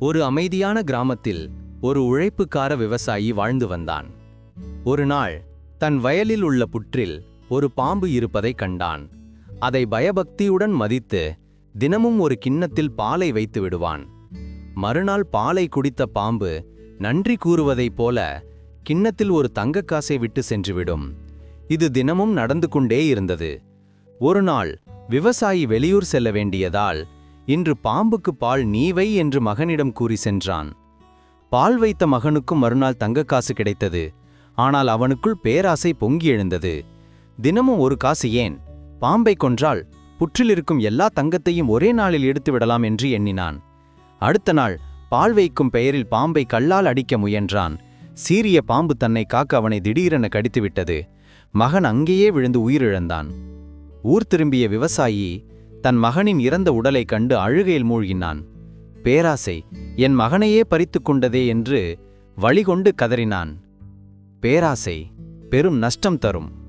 ஒரு அமைதியான கிராமத்தில் ஒரு உழைப்புக்கார விவசாயி வாழ்ந்து வந்தான். ஒரு நாள் தன் வயலில் உள்ள புற்றில் ஒரு பாம்பு இருப்பதைக் கண்டான். அதை பயபக்தியுடன் மதித்து தினமும் ஒரு கிண்ணத்தில் பாலை வைத்து விடுவான். மறுநாள் பாலை குடித்த பாம்பு நன்றி கூறுவதைப் போல கிண்ணத்தில் ஒரு தங்கக்காசை விட்டு சென்றுவிடும். இது தினமும் நடந்து கொண்டே இருந்தது. ஒரு நாள் விவசாயி வெளியூர் செல்ல வேண்டியதால் இன்று பாம்புக்கு பால் நீவை என்று மகனிடம் கூறி சென்றான். பால் வைத்த மகனுக்கும் மறுநாள் தங்கக்காசு கிடைத்தது. ஆனால் அவனுக்குள் பேராசை பொங்கி எழுந்தது. தினமும் ஒரு காசு ஏன்? பாம்பை கொன்றால் புற்றிலிருக்கும் எல்லா தங்கத்தையும் ஒரே நாளில் எடுத்து விடலாம் என்று எண்ணினான். அடுத்த நாள் பால் வைக்கும் பெயரில் பாம்பை கல்லால் அடிக்க முயன்றான். சீரிய பாம்பு தன்னை காக்க அவனை திடீரென கடித்துவிட்டது. மகன் அங்கேயே விழுந்து உயிரிழந்தான். ஊர் திரும்பிய விவசாயி தன் மகனின் இறந்த உடலைக் கண்டு அழுகையில் மூழ்கினான். பேராசை என் மகனையே பறித்துக் கொண்டதே என்று வழிகொண்டு கதறினான். பேராசை பெரும் நஷ்டம் தரும்.